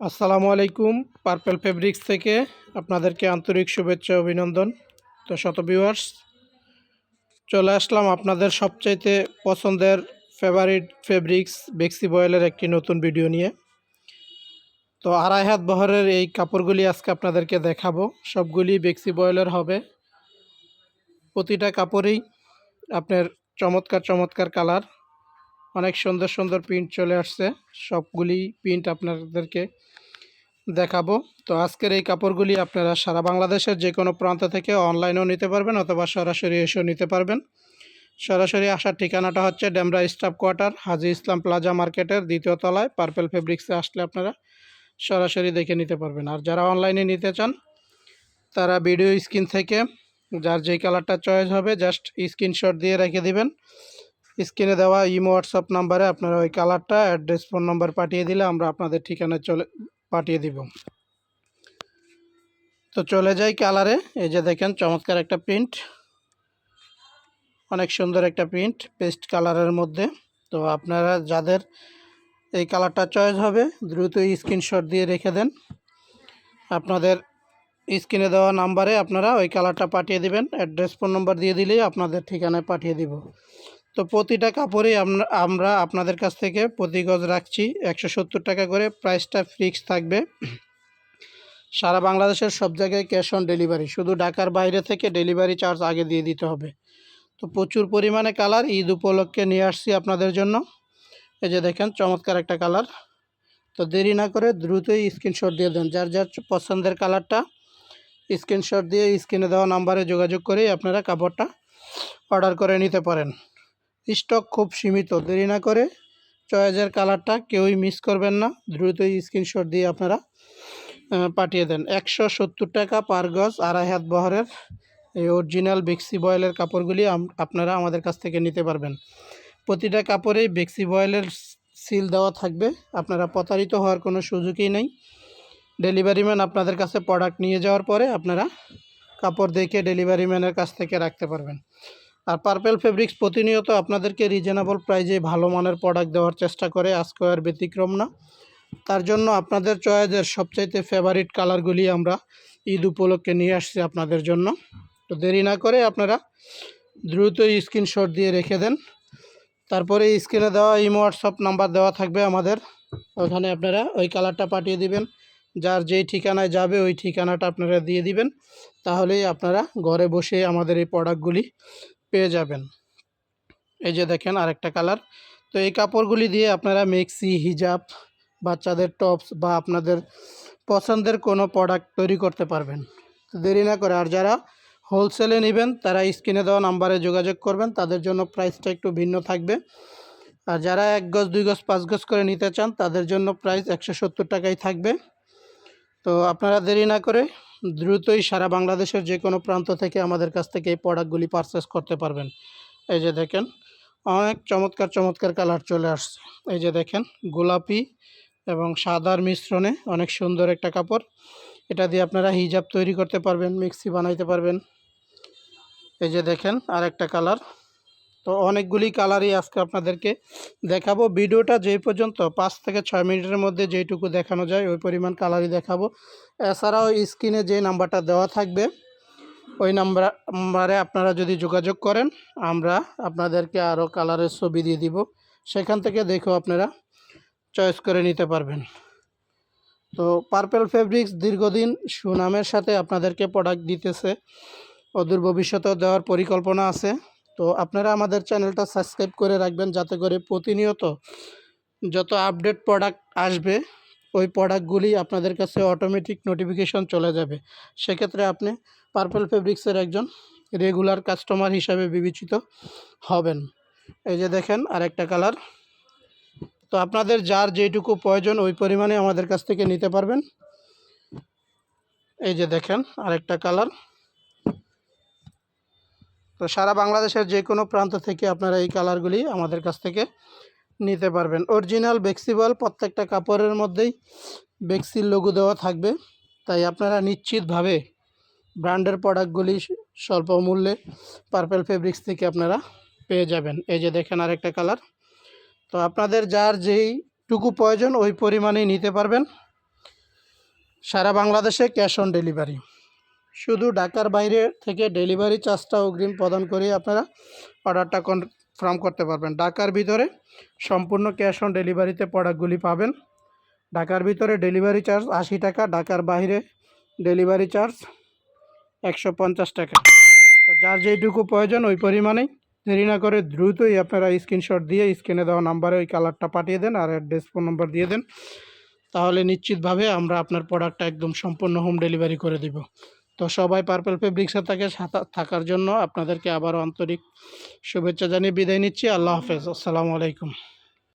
আসসালামু আলাইকুম, purple fabrics থেকে আপনাদেরকে আন্তরিক শুভেচ্ছা অভিনন্দন। তো শত ভিউয়ার্স চলে আসলাম আপনাদের সবচাইতে পছন্দের ফেভারিট ফেব্রিক্স বেক্সি বয়েলের একটি নতুন ভিডিও নিয়ে। তো আড়াই হাত বহরের এই কাপড়গুলি আজকে আপনাদেরকে দেখাবো। সবগুলি বেক্সি বয়েলের হবে। প্রতিটা কাপড়েই আপনার চমৎকার চমৎকার কালার অনেক সুন্দর সুন্দর প্রিন্ট চলে আসছে। সবগুলি প্রিন্ট আপনাদেরকে দেখাবো। তো আজকের এই কাপড়গুলি আপনারা সারা বাংলাদেশের যে কোনো প্রান্ত থেকে অনলাইনেও নিতে পারবেন অথবা সরাসরি এসেও নিতে পারবেন। সরাসরি আসার ঠিকানাটা হচ্ছে Demra staff quarter, Haji Islam plaza মার্কেটের দ্বিতীয় তলায়, পার্পেল ফেব্রিক্সে আসলে আপনারা সরাসরি দেখে নিতে পারবেন। আর যারা অনলাইনে নিতে চান, তারা ভিডিও স্ক্রিন থেকে, যার যেই কালারটা চয়েস হবে জাস্ট স্ক্রিনশট দিয়ে রেখে দিবেন। স্ক্রিনে দেওয়া ইমো, হোয়াটসঅ্যাপ নাম্বারে আপনারা ওই কালারটা, অ্যাড্রেস, ফোন নাম্বার পাঠিয়ে দিলে আমরা আপনাদের ঠিকানায় চলে, পাঠিয়ে দিব। তো চলে যাই কালারে। এই যে দেখেন, চমৎকার একটা প্রিন্ট। অনেক সুন্দর একটা প্রিন্ট, পেস্ট কালারের মধ্যে। তো আপনারা যাদের এই কালারটা চয়েস হবে, দ্রুত স্ক্রিনশট দিয়ে রেখে দেন। আপনাদের স্ক্রিনে দেওয়া নাম্বারে আপনারা ওই কালারটা পাঠিয়ে দিবেন। অ্যাড্রেস, ফোন নম্বর দিয়ে দিলেই আপনাদের ঠিকানায় পাঠিয়ে দিব। তো প্রতিটা আমরা আমরা আপনাদের কাছ থেকে প্রতি গজ রাখছি। একশো সত্তর টাকা করে প্রাইসটা ফিক্স থাকবে। সারা বাংলাদেশের সব জায়গায় ক্যাশ অন ডেলিভারি শুধু ঢাকার বাইরে থেকে ডেলিভারি চার্জ আগে দিয়ে দিতে হবে। তো প্রচুর পরিমাণে কালার ঈদ উপলক্ষে নিয়ে আসছি আপনাদের জন্য। এই যে দেখেন, চমৎকার একটা কালার তো দেরি না করে দ্রুতই স্ক্রিনশট দিয়ে দেন। যার যার পছন্দের কালারটা স্ক্রিনশট দিয়ে স্ক্রিনে দেওয়া নাম্বারে যোগাযোগ করেই আপনারা কাপড়টা অর্ডার করে নিতে পারেন। স্টক খুব সীমিত, দেরি না করে চয়েসের কালারটা কেউই মিস করবেন না। দ্রুতই স্ক্রিনশট দিয়ে আপনারা পাঠিয়ে দেন। একশো সত্তর টাকা পার গজ আড়াই হাত বহরের এই অরিজিনাল বেক্সি বয়েলের কাপড়গুলি আপনারা আমাদের কাছ থেকে নিতে পারবেন। প্রতিটা কাপড়েই বেক্সি বয়েলের সিল দেওয়া থাকবে। আপনারা প্রতারিত হওয়ার কোনো সুযোগই নেই। ডেলিভারি ম্যান আপনাদের কাছে প্রোডাক্ট নিয়ে যাওয়ার পরে আপনারা কাপড় দেখে ডেলিভারি ম্যানের কাছ থেকে রাখতে পারবেন। আর পার্পেল ফেব্রিক্স প্রতিনিয়ত আপনাদেরকে রিজনেবল প্রাইজে ভালো মানের প্রোডাক্ট দেওয়ার চেষ্টা করে আজকে আর ব্যতিক্রম না। তার জন্য আপনাদের চয়েসের সবচাইতে ফেভারিট কালারগুলি আমরা ঈদ উপলক্ষে নিয়ে আসছি আপনাদের জন্য। তো দেরি না করে আপনারা দ্রুত স্ক্রিনশট দিয়ে রেখে দেন। তারপরে স্ক্রিনে দেওয়া ইমো হোয়াটসঅ্যাপ নাম্বার দেওয়া থাকবে আমাদের। ওখানে আপনারা ওই কালারটা পাঠিয়ে দিবেন। যার যেই ঠিকানায় যাবে ওই ঠিকানাটা আপনারা দিয়ে দিবেন। তাহলেই আপনারা ঘরে বসে আমাদের এই প্রোডাক্টগুলি পেয়ে যাবেন। এই যে দেখেন আরেকটা কালার। তো এই কাপড়গুলি দিয়ে আপনারা মেক্সি, হিজাব, বাচ্চাদের টপস বা আপনাদের পছন্দের কোনো প্রোডাক্ট তৈরি করতে পারবেন। দেরি না করে আর যারা হোলসেলে নেবেন, তারা স্ক্রিনে দেওয়া নাম্বারে যোগাযোগ করবেন। তাদের জন্য প্রাইসটা একটু ভিন্ন থাকবে। আর যারা এক গজ, দুই গজ, পাঁচ গজ করে নিতে চান, তাদের জন্য প্রাইস একশো সত্তর টাকাই থাকবে। তো আপনারা দেরি না করে দ্রুতই সারা বাংলাদেশের যে কোনো প্রান্ত থেকে আমাদের কাছ থেকে এই প্রোডাক্টগুলি পারচেস করতে পারবেন। এই যে দেখেন, অনেক চমৎকার চমৎকার কালার চলে আসছে। এই যে দেখেন, গোলাপি এবং সাদার মিশ্রণে অনেক সুন্দর একটা কাপড়। এটা দিয়ে আপনারা হিজাব তৈরি করতে পারবেন, মিক্সি বানাইতে পারবেন। এই যে দেখেন আর একটা কালার তো অনেকগুলি কালারই আজকে আপনাদেরকে দেখাবো। ভিডিওটা যেই পর্যন্ত, পাঁচ থেকে ছয় মিনিটের মধ্যে যেইটুকু দেখানো যায়, ওই পরিমাণ কালারই দেখাবো। এছাড়াও স্ক্রিনে যে নাম্বারটা দেওয়া থাকবে, ওই নাম্বার আপনারা যদি যোগাযোগ করেন, আমরা আপনাদেরকে আরও কালারের ছবি দিয়ে দিব। সেখান থেকে দেখেও আপনারা চয়েস করে নিতে পারবেন। তো পার্পেল ফেব্রিক্স দীর্ঘদিন সুনামের সাথে আপনাদেরকে প্রোডাক্ট দিতেছে। অদূর ভবিষ্যতেও দেওয়ার পরিকল্পনা আছে। তো আপনারা আমাদের চ্যানেলটা সাবস্ক্রাইব করে রাখবেন যাতে করে প্রতিনিয়ত যত আপডেট প্রোডাক্ট আসবে, ওই প্রোডাক্টগুলি আপনাদের কাছে অটোমেটিক নোটিফিকেশন চলে যাবে। সেক্ষেত্রে আপনি পার্পল ফেব্রিক্সের একজন রেগুলার কাস্টমার হিসাবে বিবেচিত হবেন। এই যে দেখেন আরেকটা কালার তো আপনাদের যার যেটুকু প্রয়োজন ওই পরিমাণে আমাদের কাছ থেকে নিতে পারবেন। এই যে দেখেন আরেকটা কালার তো সারা বাংলাদেশের যে কোনো প্রান্ত থেকে আপনারা এই কালারগুলি আমাদের কাছ থেকে নিতে পারবেন। অরিজিনাল বেক্সিবল প্রত্যেকটা কাপড়ের মধ্যেই বেক্সির লোগো দেওয়া থাকবে। তাই আপনারা নিশ্চিতভাবে ব্র্যান্ডের প্রোডাক্টগুলি স্বল্প মূল্যে পার্পেল ফেব্রিক্স থেকে আপনারা পেয়ে যাবেন। এই যে দেখেন আরেকটা কালার। তো আপনাদের যার যেইটুকু প্রয়োজন ওই পরিমাণেই নিতে পারবেন। সারা বাংলাদেশে ক্যাশ অন ডেলিভারি। শুধু ঢাকার বাইরে থেকে ডেলিভারি চার্জটা অগ্রিম প্রদান করে আপনারা অর্ডারটা কনফার্ম করতে পারবেন। ঢাকার ভিতরে সম্পূর্ণ ক্যাশ অন ডেলিভারিতে প্রোডাক্টগুলি পাবেন। ঢাকার ভিতরে ডেলিভারি চার্জ আশি টাকা, ঢাকার বাইরে ডেলিভারি চার্জ একশো পঞ্চাশ টাকা। যার যেইটুকু প্রয়োজন ওই পরিমাণেই দেরি না করে দ্রুতই আপনারা স্ক্রিনশট দিয়ে স্ক্রিনে দেওয়া নাম্বারে ওই কালারটা পাঠিয়ে দেন আর অ্যাড্রেস, ফোন নম্বর দিয়ে দেন। তাহলে নিশ্চিতভাবে আমরা আপনার প্রোডাক্টটা একদম সম্পূর্ণ হোম ডেলিভারি করে দিব। তো সবাই পার্পল ফেব্রিক্সে থাকে থাকার জন্য আপনাদেরকে আবার আন্তরিক শুভেচ্ছা জানিয়ে বিদায় নিচ্ছি। আল্লাহ হাফেজ। আসসালামু আলাইকুম।